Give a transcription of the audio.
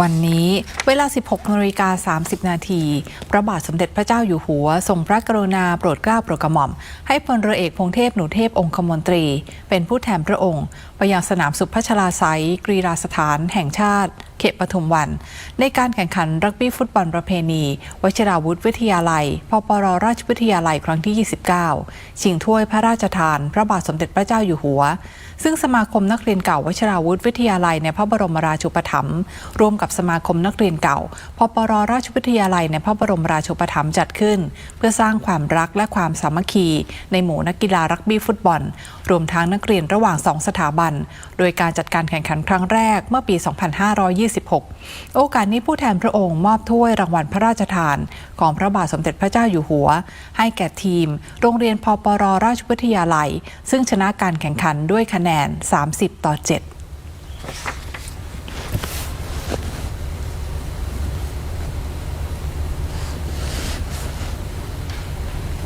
วันนี้เวลา 16นาฬิกา30 นาที พระบาทสมเด็จพระเจ้าอยู่หัว ทรงพระกรุณาโปรดเกล้าโปรดกระหม่อม ให้พลเรือเอกพงเทพหนูเทพองคมนตรี เป็นผู้แทนพระองค์ ไปยังสนามสุพัชลาไซยกรีฬาสถานแห่งชาติ เขตปทุมวัน ในการแข่งขันรักบี้ฟุตบอลประเพณีวชิราวุธวิทยาลัยพปรราชวิทยาลัยครั้งที่ 29 ชิงถ้วยพระราชทาน พระบาทสมเด็จพระเจ้าอยู่หัว ซึ่งสมาคมนักเรียนเก่าวชิราวุธวิทยาลัยในพระบรมราชูปถัมภ์ร่วมกับสมาคมนักเรียนเก่าพปรราชวิทยาลัยในพระบรมราชูปถัมภ์จัดขึ้น เพื่อสร้างความรักและความสามัคคี ในหมู่นักกีฬารักบี้ฟุตบอล รวมทั้งนักเรียนระหว่างสองสถาบัน โดยการจัดการแข่งขันครั้งแรกเมื่อปี26 โอกาสนี้ผู้แทนพระองค์มอบถ้วยรางวัลพระราชทาน ของพระบาทสมเด็จพระเจ้าอยู่หัว ให้แก่ทีม โรงเรียนพปรราชวิทยาลัย ซึ่งชนะการแข่งขันด้วยคะแนน 30 ต่อ 7